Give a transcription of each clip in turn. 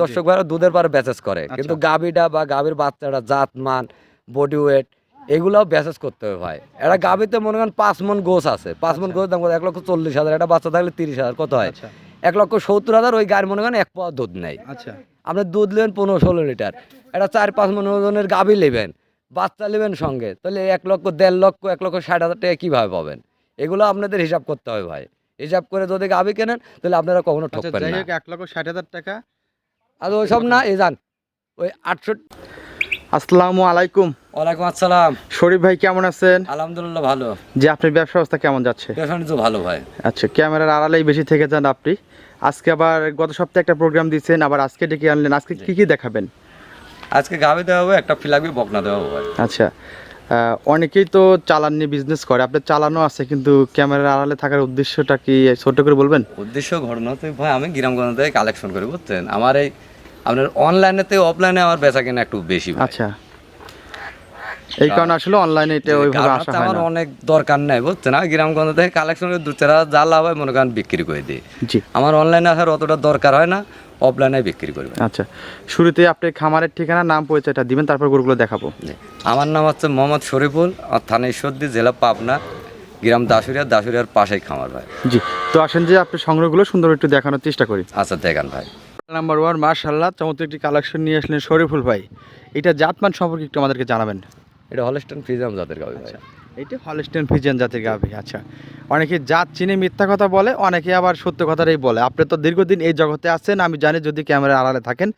দর্শক ভাইরা দুধের পারে ব্যাচেস করে। আচ্ছা। কিন্তু গাবিটা বা গাবির বাচ্চাটা জাত মান বডি ওয়েট এগুলাও ব্যাচেস করতে হবে ভাই। এটা গাবিতে মনে করেন পাঁচ মন গোস আছে। পাঁচ মন আচ্ছা। গোস দাম কত? এক লক্ষ চল্লিশ হাজার। একটা বাচ্চা থাকলে তিরিশ হাজার। কত হয়? আচ্ছা। এক লক্ষ সত্তর হাজার। ওই গায়ের মনে করেন এক পাওয়া দুধ নেই। আচ্ছা। আপনি দুধ নেবেন পনেরো ষোলো লিটার। এটা চার পাঁচ মন ওজনের গাভি নেবেন। বাচ্চা নেবেন সঙ্গে। তাহলে এক লক্ষ দেড় লক্ষ এক লক্ষ ষাট হাজার টাকা কীভাবে পাবেন? এগুলো আপনাদের হিসাব করতে হবে ভাই। হিসাব করে যদি গাভি কেনেন তাহলে আপনারা কখনো আচ্ছা ঠকবেন না। এক লক্ষ ষাট হাজার টাকা আর ওইসব না? এই যান। ওই আটশো আসসালামু আলাইকুম। ওয়ালাইকুম আসসালাম। শরীফ ভাই কেমন আছেন? আলহামদুলিল্লাহ ভালো। যে আপনার ব্যবসা অবস্থা কেমন যাচ্ছে? পেশেন্ট তো ভালো ভাই। আচ্ছা ক্যামেরার আড়ালেই বেশি থেকে যান আপনি। আজকে আবার গত সপ্তাহে একটা প্রোগ্রাম দিয়েছেন আবার আজকে ডেকে আনলেন। আজকে কি কি দেখাবেন? আজকে গাভি দেওয়া হবে একটা ফিলাগবি বকনা দেওয়া হবে আচ্ছা অনেকেই তো চালান নিয়ে বিজনেস করে। আপনার চালানো আছে কিন্তু ক্যামেরার আড়ালে থাকার উদ্দেশ্যটা কি ছোট করে বলবেন? উদ্দেশ্য ঘটনা তো ভাই আমি গ্রামগঞ্জ থেকে কালেকশন করি বুঝছেন? আমার এই আপনার অনলাইনে থেকে অফলাইনে আমার বেচা কেনা একটু বেশি আচ্ছা। এই কারণে আসলে অনলাইনে এটা ওইভাবে আসা হয় আমার অনেক দরকার নাই বুঝছেন আমি গ্রামগঞ্জ থেকে কালেকশন করে দু চার যা লাভ হয় মনে করেন বিক্রি করে দিই। জি। আমার অনলাইনে আসার অতটা দরকার হয় না অফলাইনে বিক্রি করবে আচ্ছা। শুরুতে আপনি খামারের ঠিকানা নাম পরিচয়টা দিবেন তারপর গরুগুলো দেখাবো। আমার নাম হচ্ছে মোহাম্মদ শরীফুল আর থানা ঈশ্বরদী জেলা পাবনা গ্রাম দাসুরিয়া দাসুরিয়ার পাশেই খামার ভাই। জি। তো আসেন যে আপনি সংগ্রহগুলো সুন্দর একটু দেখানোর চেষ্টা করি। আচ্ছা দেখান ভাই। নাম্বার ওয়ান মার্শাল্লাহ চমৎকার একটি কালেকশন নিয়ে আসলেন শরীফুল ভাই। এটা জাতমান সম্পর্কে একটু আমাদেরকে জানাবেন। এটা হলস্টন ফ্রিজাম জাতের গাভি ভাই। এইটা হলস্টেন ফিজিয়ান জাতের গাভি আচ্ছা। অনেকে জাত চিনে মিথ্যা কথা বলে অনেকে আবার সত্য কথাটাই বলে। আপনি তো দীর্ঘদিন এই জগতে আছেন আমি জানি যদি ক্যামেরার আড়ালে থাকেন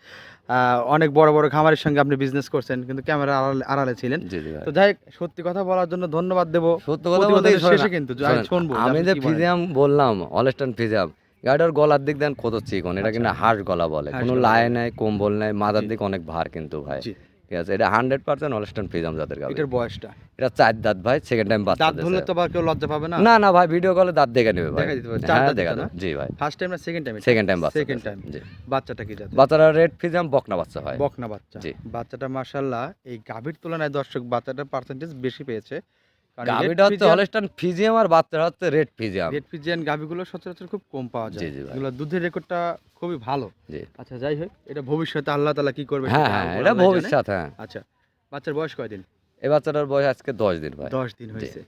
আহ, অনেক বড় বড় খামারের সঙ্গে আপনি বিজনেস করছেন কিন্তু ক্যামেরার আড়ালে আড়ালে ছিলেন। তো যাই সত্যি কথা বলার জন্য ধন্যবাদ দেবো। সত্য কথা বলতে কিন্তু আমি শুনব যে আমি যে ফিজিয়াম বললাম অলস্টন ফিজিয়াম গাড়িটার গলার দিক দেন কত চিকন এটা কিনা হাঁস গলা বলে। কোনো নাই কম্বল নাই মাথার দিক অনেক ভার কিন্তু ভাই। ঠিক আছে এটা হান্ড্রেড পার্সেন্ট অলস্টন ফিজিয়াম জাতের গাভি। এটার বয়সটা? এটা চার দাঁত ভাই সেকেন্ড টাইম বাচ্চা দাঁত ধরলে তো আবার কেউ লজ্জা পাবে না? না না ভাই ভিডিও কলে দাঁত দেখে নেবে ভাই। দিতে চার হ্যাঁ দাঁত দেখা? জি ভাই। ফার্স্ট টাইম না সেকেন্ড টাইম সেকেন্ড টাইম বাচ্চা সেকেন্ড টাইম জি। বাচ্চাটা কি জাতের? বাচ্চারা রেড ফিজিয়াম বকনা বাচ্চা হয়। বকনা বাচ্চা। জি। বাচ্চাটা মাশাল্লাহ এই গাভীর তুলনায় দর্শক বাচ্চাটার পার্সেন্টেজ বেশি পেয়েছে। গাভিটা হচ্ছে ফিজিয়াম আর বাচ্চারা হচ্ছে রেড ফিজিয়াম রেড ফিজিয়ান গাভীগুলো সচরাচর খুব কম পাওয়া যায়। এগুলো দুধের রেকর্ডটা খুবই ভালো। আচ্ছা যাই হোক এটা ভবিষ্যতে আল্লাহ তাআলা কি করবে হ্যাঁ হ্যাঁ এটা ভবিষ্যৎ হ্যাঁ। আচ্ছা বাচ্চার বয়স কয়দিন? এই বাচ্চাটার বয়স আজকে দশ দিন ভাই। দশ দিন হয়েছে।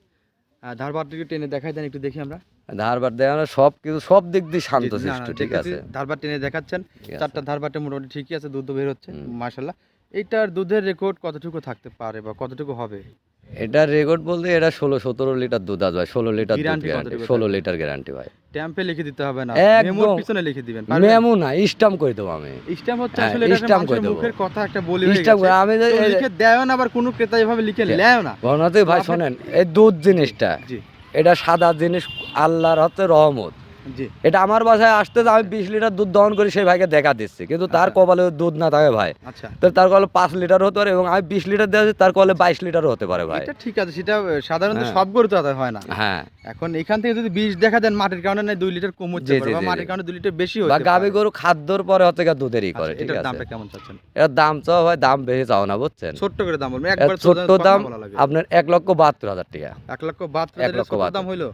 ধারবারটিকে টেনে দেখাই দেন একটু দেখি আমরা। ধারবার দেওয়া সব কিছু সব দিক দিয়ে শান্ত ঠিক আছে। ধারবার টেনে দেখাচ্ছেন। চারটা ধারবারটা মোটামুটি ঠিকই আছে দুধ বের হচ্ছে হুম। মাশাল্লাহ এইটার দুধের রেকর্ড কতটুকু থাকতে পারে বা কতটুকু হবে? এটা রেকর্ড বলতে এটা ষোলো সতেরো লিটার দুধ আসবে ষোলো লিটার দুধ গ্যারান্টি ষোলো লিটার গ্যারান্টি ভাই ট্যাম্পে লিখে দিতে হবে না একদম। পিছনে লিখে দিবেন মেমু না স্টাম্প করে দেবো আমি স্ট্যাম্প হচ্ছে হ্যাঁ, আসলে এটা করে দেবো। মুখের কথা একটা বলি স্টাম্প গেছে। আমি লিখে দেয়ও না আবার কোনো ক্রেতা এভাবে লিখে কে? না ঘটনাতে ভাই শোনেন এই দুধ জিনিসটা এটা সাদা জিনিস আল্লাহর হচ্ছে রহমত এটা আমার বাসায় আসতে আমি বিশ লিটার দুধ দহন করি সেই ভাইকে দেখা দিচ্ছি। কিন্তু তার আচ্ছা। কপালে দুধ না থাকে ভাই। আচ্ছা। তো তার কলে পাঁচ লিটার হতে পারে এবং আমি বিশ লিটার দেওয়া তার কলে বাইশ লিটারও হতে পারে ভাই। ঠিক আছে সেটা সাধারণত হ্যাঁ। সব গরু তো হয় না। হ্যাঁ। এখন এখান থেকে যদি বিষ দেখা দেন মাটির কারণে নাই দুই লিটার কম হচ্ছে বা মাটির কারণে দুই লিটার বেশি বা হচ্ছে গাভী গরু খাদ্যর পরে হচ্ছে গিয়ে দুধেরই করে ঠিক আছে? দামটা কেমন চাচ্ছেন? এর দাম চাও ভাই দাম বেশি চাও না বুঝছেন? ছোট্ট করে দাম বলবেন একবার ছোট্ট দাম আপনার এক লক্ষ বাহাত্তর হাজার টাকা। এক লক্ষ বাহাত্তর হাজার দাম হইল?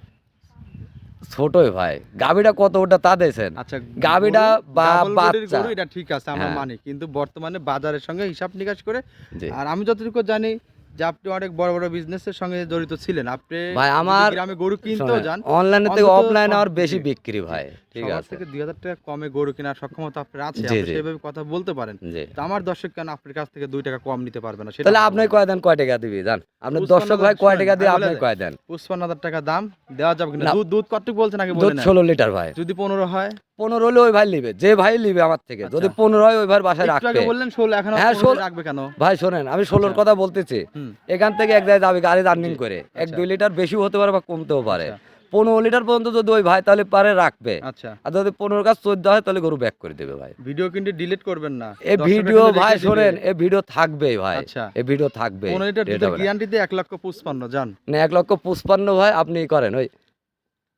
ছোটই ভাই। গাভীটা কত ওটা তা দিয়েছেন আচ্ছা গাভীটা বা বাচ্চা। এটা ঠিক আছে আমরা হ্যাঁ। মানি। কিন্তু বর্তমানে বাজারের সঙ্গে হিসাব নিকাশ করে আর আমি যতটুকু জানি যে আপনি অনেক বড় বড় বিজনেসের সঙ্গে জড়িত ছিলেন। আপনি ভাই, আমার- গ্রামে গরু কিনতেও যান অনলাইনে থেকে অফলাইনে আর বেশি বিক্রি ভাই। ঠিক আছে। থেকে দুই হাজার টাকা কমে গরু কেনার সক্ষমতা আপনার আছে আপনি সেভাবে কথা বলতে পারেন। তো আমার দর্শক কেন আপনার কাছ থেকে দুই টাকা কম নিতে পারবে না? তাহলে আপনি কয় দেন কয় টাকা দিবি? জান আপনার দর্শক ভাই কয় টাকা দিয়ে আপনি কয় দেন? পঁচপান্ন হাজার টাকা দাম দেওয়া যাবে কিনা? দুধ দুধ কতটুকু বলছেন আগে দুধ ষোলো লিটার ভাই। যদি পনেরো হয়? পনেরো হলে ওই ভাই নিবে। যে ভাই নিবে আমার থেকে। যদি আচ্ছা। পনেরো হয় ওই ভাই বাসায় রাখবে। বললেন ষোলো এখন হ্যাঁ, ষোলো- রাখবে কেন? ভাই শোনেন আমি ষোলোর আচ্ছা। কথা বলতেছি। এখান থেকে এক জায়গায় যাবে গাড়ি রানিং করে। এক আচ্ছা। দুই লিটার বেশি হতে পারে বা কমতেও পারে। পনেরো লিটার পর্যন্ত যদি ওই ভাই তাহলে পারে রাখবে। আচ্ছা। আর যদি পনেরো কাজ চোদ্দ হয় তাহলে গরু ব্যাক করে দেবে ভাই। ভিডিও কিন্তু ডিলিট করবেন না। এই ভিডিও ভাই শোনেন এই ভিডিও থাকবেই ভাই। আচ্ছা। এই ভিডিও থাকবে পনেরো লিটার এটা দুধের হবে না। গ্যারান্টি দিয়ে এক লক্ষ পুষ্পান্ন জান। না এক লক্ষ পুষ্পান্ন ভাই আপনি করেন ওই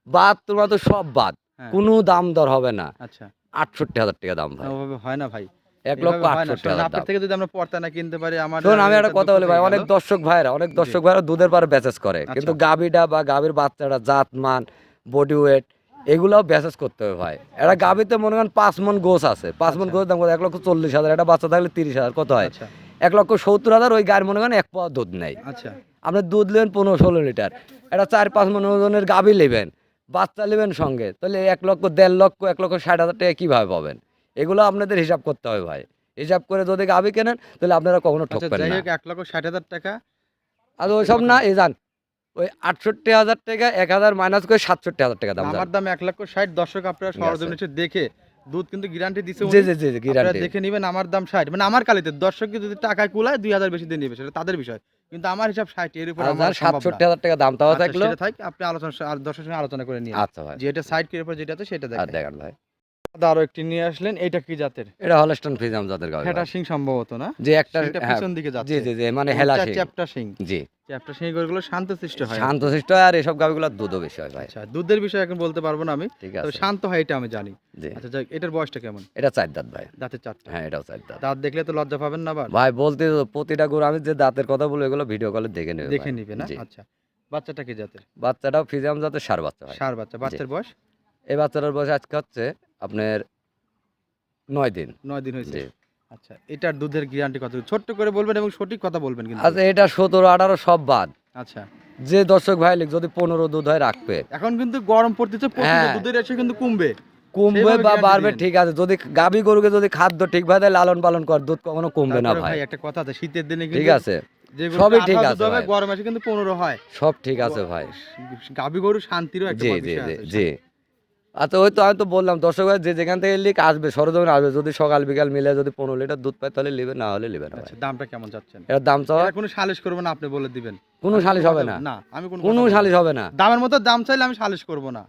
বাদ তোমার তো সব বাদ। হ্যাঁ। কোনো দাম দর হবে না। আচ্ছা। আটষট্টি হাজার টাকা দাম ভাই। হয় না ভাই। এক লক্ষ। আটষট্টি হাজার থেকে যদি আমরা পর্তা না কিনতে পারি আমার শোন আমি একটা কথা বলি ভাই অনেক দর্শক ভাইরা অনেক দর্শক ভাইরা দুধের পারে ব্যাচেস করে আচ্ছা। কিন্তু গাভিটা বা গাভির বাচ্চাটা জাত মান বডি ওয়েট এগুলাও ব্যাসেস করতে হবে ভাই। এটা গাবিতে মনে করেন পাঁচ মন গোস আছে পাঁচ মন আচ্ছা। গোস দাম কত? এক লক্ষ চল্লিশ হাজার একটা বাচ্চা থাকলে তিরিশ হাজার কত হয়? আচ্ছা। এক লক্ষ সত্তর হাজার ওই গাড়ি মনে করেন এক পাওয়া দুধ নেই। আচ্ছা। আপনি দুধ নেবেন পনেরো ষোলো লিটার এটা চার পাঁচ মন ওজনের গাবি নেবেন বাচ্চা নেবেন সঙ্গে তাহলে এক লক্ষ দেড় লক্ষ এক লক্ষ ষাট হাজার টাকা কীভাবে পাবেন? এগুলো আপনাদের হিসাব করতে হবে ভাই। হিসাব করে যদি গাবি কেনেন তাহলে আপনারা কখনো আচ্ছা ঠকবেন না। এক লক্ষ ষাট হাজার টাকা। আর ওইসব না এই যান ওই আটষট্টি হাজার টাকা এক হাজার মাইনাস করে সাতষট্টি হাজার টাকা দাম আমার দাম এক লক্ষ ষাট দর্শক আপনারা। সরজমিনে দেখে দুধ কিন্তু গ্যারান্টি দিচ্ছে জি জি জি গ্যারান্টি দেখে নেবেন আমার দাম ষাট। মানে আমার কালিতে দর্শককে যদি টাকায় কুলায় দুই হাজার বেশি দিয়ে নেবে সেটা তাদের বিষয়। কিন্তু আমার হিসাব ষাট এর উপর আমার সম্ভব না। সাতষট্টি হাজার টাকা দাম তাও আচ্ছা, থাকল সেটা থাক আপনি আলোচনা আর দর্শকের সঙ্গে আলোচনা করে নিয়ে আচ্ছা ভাই। যেটা সাইড এর উপর যেটা আছে সেটা আর দেখেন ভাই। আরও একটি নিয়ে আসলেন এটা কি জাতের? এটা হলস্টন ফ্রিজাম জাতের গাড়ি হেটা সিং সম্ভবত না? যে একটা হ্যাঁ, পিছন দিকে যাচ্ছে। জি জি মানে হেলা সিং চ্যাপটা সিং জি। চ্যাপটা সিং গরুগুলো শান্ত সৃষ্ট হয়। শান্তশিষ্ট আর এসব গাভিগুলোর দুধও বেশি হয় ভাই। আচ্ছা দুধের বিষয়ে এখন বলতে পারব না আমি তবে শান্ত হয় এটা আমি জানি। জি। আচ্ছা যাক এটার বয়সটা কেমন? এটা চার দাঁত ভাই। দাঁতের চারটা হ্যাঁ এটাও চার দাঁত। দাঁত দেখলে তো লজ্জা পাবেন না আবার। ভাই বলতে প্রতিটা গরু আমি যে দাঁতের কথা বলব এগুলো ভিডিও কলে দেখে নেবে দেখে ভাই। নিবে না? আচ্ছা বাচ্চাটা কি জাতের? বাচ্চাটাও ফ্রিজাম জাতের সার বাচ্চা সার বাচ্চা। বাচ্চার বয়স? এই বাচ্চাটার বয়স আজকে হচ্ছে আপনার নয় দিন। নয় দিন হয়েছে। জি। আচ্ছা এটার দুধের গ্যারান্টি কত ছোট্ট করে বলবেন এবং সঠিক কথা বলবেন কিন্তু। আচ্ছা এটা সতেরো আঠারো সব বাদ। আচ্ছা। যে দর্শক ভাই লিখ যদি পনেরো দুধ হয় রাখবে। এখন কিন্তু গরম পড়তেছে প্রচুর, হ্যাঁ। দুধের এসে কিন্তু কমবে। কমবে সেইভাবে বা guarantee বাড়বে। ঠিক আছে। যদি গাভী গরুকে যদি খাদ্য ঠিকভাবে দেয়, লালন পালন কর দুধ কখনো কমবে না তারপরে ভাই। ভাই একটা কথা আছে শীতের দিনে ঠিক কিন্তু আছে। যেগুলো সবই ঠিক আঠারো আছে দুধ হবে, ভাই। গরম এসে কিন্তু পনেরো হয়। সব ঠিক আছে ভাই। গাভী গরু শান্তিরও একটা জি বড় জি বিষয় জি আছে। জি। আচ্ছা ওই তো আমি তো বললাম দর্শক যে যেখান থেকে লিক আসবে সরজমিন আসবে যদি সকাল বিকাল মিলে যদি পনেরো লিটার দুধ পায় তাহলে নেবে না হলে নেবে না আচ্ছা দামটা কেমন যাচ্ছেন? এর দাম চাওয়া? কোনো সালিশ করব না আপনি বলে দিবেন। কোনো সালিশ হবে না। না আমি কোনো। সালিশ হবে না। দামের মতো দাম চাইলে আমি সালিশ করব না।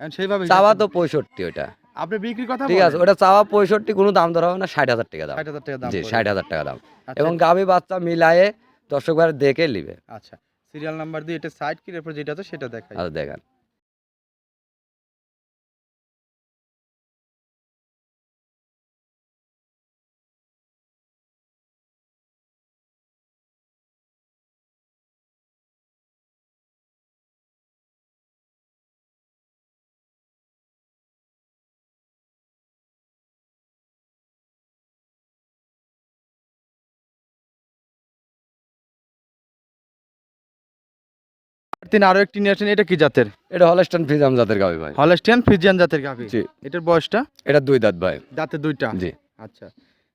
সেইভাবে চাওয়া তো পঁয়ষট্টি ওটা আপনি বিক্রির কথা ঠিক আছে ওটা চাওয়া পঁয়ষট্টি কোনো দাম ধরা হবে না ষাট হাজার টাকা দাম। ষাট হাজার টাকা দাম জি ষাট হাজার টাকা দাম। আচ্ছা, এবং গাভী বাচ্চা মিলায়ে দর্শক দেখে নিবে। আচ্ছা সিরিয়াল নাম্বার দিয়ে এটা সাইড কি এরপর যেটা আছে সেটা দেখাই। আচ্ছা দেখেন। তিনি আরও একটি নিয়ে আসেন এটা কি জাতের? এটা হলস্টন ফ্রিজাম জাতের গাভী ভাই। হলস্টিয়ান ফ্রিজিয়ান জাতের গাভী? জি। এটার বয়সটা? এটা দুই দাঁত ভাই। দাঁতে দুইটা? জি। আচ্ছা।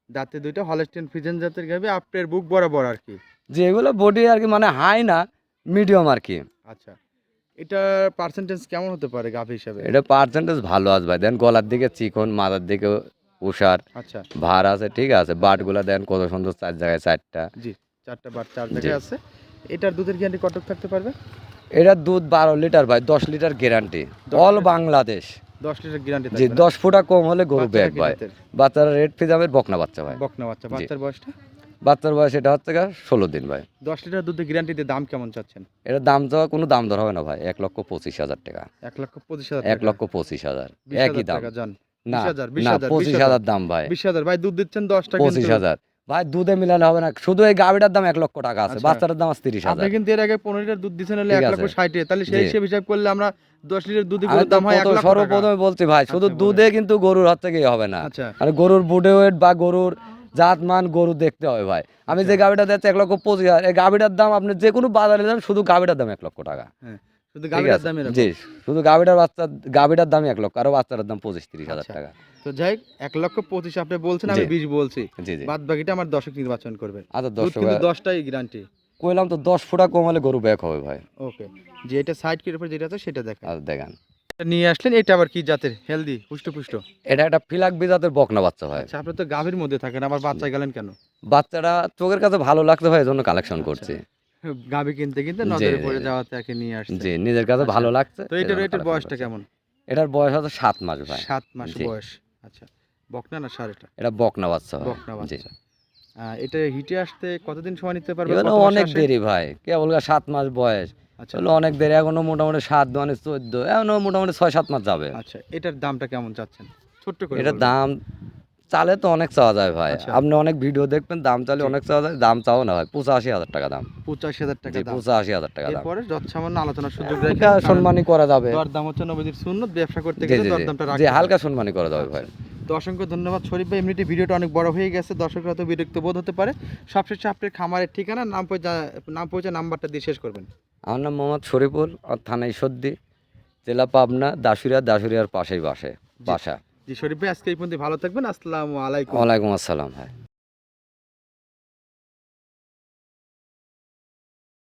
দাঁতে দুইটা হলস্টিয়ান ফ্রিজিয়ান জাতের গাভী আপনার বুক বরাবর আর কি? যে এগুলো বডি আর কি মানে হাই না মিডিয়াম আর কি। আচ্ছা। এটা পার্সেন্টেজ কেমন হতে পারে গাভী হিসাবে? এটা পার্সেন্টেজ ভালো আছে ভাই। দেন গলার দিকে চিকন মাথার দিকে উষার আচ্ছা। ভার আছে ঠিক আছে। বাটগুলা দেন কত সুন্দর চার জায়গায় চারটা। জি চারটা বাট চার জায়গায় আছে। এটার দুধের গ্যারান্টি কত থাকতে পারবে? এটা দুধ বারো লিটার ভাই দশ লিটার গ্যারান্টি দশ অল বাংলাদেশ। দশ লিটার গ্যারান্টি জি দশ ফুটা কম হলে গরু ব্যাগ ভাই? বাচ্চারা রেড ফিজামের বকনা বাচ্চা ভাই। বকনা বাচ্চা। বাচ্চার বয়সটা? বাচ্চার বয়স এটা হচ্ছে ষোলো দিন ভাই। দশ লিটার দুধের গ্যারান্টি দিয়ে দাম কেমন চাচ্ছেন? এটা দাম চাওয়া কোনো দাম দর হবে না ভাই এক লক্ষ পঁচিশ হাজার টাকা। এক লক্ষ পঁচিশ হাজার এক লক্ষ পঁচিশ হাজার একই দাম। না 20,000, 20,000, না 20,000 পঁচিশ হাজার। দাম ভাই। বিশ হাজার। ভাই দুধ দিচ্ছেন দশটা পঁচিশ হাজার। ভাই দুধে মিলালে হবে না। শুধু এই গাভিটার দাম এক লক্ষ টাকা আছে আচ্ছা। বাচ্চাটার দাম আছে তিরিশ হাজার। কিন্তু এর আগে পনেরো লিটার দুধ দিচ্ছেন এক লক্ষ ষাটে তাহলে সেই। হিসেব হিসাব করলে আমরা দশ লিটার দুধ আমি দাম হয়। সর্বপ্রথমে বলছি ভাই শুধু আচ্ছা, দুধে কিন্তু গরুর হচ্ছে কি হবে না। আচ্ছা। আর গরুর বুডে ওয়েট বা গরুর জাত মান গরু দেখতে হবে ভাই। আমি যে গাভিটা দিচ্ছি এক লক্ষ পঁচিশ হাজার এই গাভিটার দাম আপনি যে কোনো বাজারে যান শুধু গাভিটার দাম এক লক্ষ টাকা। শুধু ঠিক গাভীর আছে? দাম জি শুধু গাভিটার বাচ্চা গাভিটার দাম এক লক্ষ আর বাচ্চাটার দাম পঁচিশ তিরিশ হাজার আচ্ছা। টাকা। তো যাই এক লক্ষ পঁচিশ আপনি বলছেন আমি বিশ বলছি। বাদ বাকিটা আমার দশক নির্বাচন করবেন আচ্ছা দর্শক দশটাই গ্যারান্টি কইলাম তো দশ ফুটা কম হলে গরু ব্যাক হবে ভাই। ওকে। যে এটা সাইড উপর যেটা আছে সেটা দেখা আর দেখেন। নিয়ে আসলেন এটা আবার কি জাতের? হেলদি পুষ্ট এটা একটা ফিলাক বিজাতের বকনা বাচ্চা ভাই। আচ্ছা আপনি তো গাভীর মধ্যে থাকেন আবার বাচ্চা গেলেন কেন? বাচ্চাটা চোখের কাছে ভালো লাগছে ভাই এজন্য কালেকশন আচ্ছা। করছি। গাভী কিনতে কিনতে নজরে পড়ে। যাওয়াতে নিয়ে আসছে। জি নিজের কাছে আচ্ছা। ভালো লাগছে তো এটার এটার বয়সটা কেমন? এটার বয়স হচ্ছে সাত মাস ভাই। সাত মাস বয়স আচ্ছা। বকনা না এটা? বকনা বাচ্চা বকনা বাচ্চা। এটা হিটে আসতে কতদিন সময় নিতে পারবে অনেক দেরি ভাই। কেবল সাত মাস বয়স। আচ্ছা। অনেক দেরি এখনও মোটামুটি সাত মানে চোদ্দ এখনও মোটামুটি ছয় সাত মাস যাবে। আচ্ছা এটার দামটা কেমন চাচ্ছেন? ছোট্ট করে এটার দাম চালে তো অনেক চাওয়া যায় ভাই। আচ্ছা। আপনি অনেক ভিডিও দেখবেন দাম চালে অনেক চাওয়া যায় দাম চাও না ভাই পঁচাশি হাজার টাকা দাম। পঁচাশি হাজার টাকা পঁচাশি হাজার টাকা দাম। এরপরে যত সামান্য আলোচনার সুযোগ রেখে সম্মানই করা যাবে। দর দাম হচ্ছে নবীদের শূন্য ব্যবসা করতে গেলে জি দর জি। দামটা জি রাখতে হালকা সম্মানই করা যাবে ভাই। তো অসংখ্য ধন্যবাদ শরীফ ভাই এমনিতে ভিডিওটা অনেক বড় হয়ে গেছে দর্শকরা তো বিরক্ত বোধ হতে পারে। সবশেষে আপনার খামারের ঠিকানা নাম নাম পরিচয় নাম্বারটা দিয়ে শেষ করবেন। আমার নাম মোহাম্মদ শরীফুল আর থানা ঈশ্বরদী জেলা পাবনা দাসুরিয়া দাসুরিয়ার পাশেই বাসে বাসা। জি শরীফ ভাই আজকে এই পর্যন্ত ভালো থাকবেন। আসসালামু আলাইকুম। ওয়ালাইকুম আসসালাম ভাই।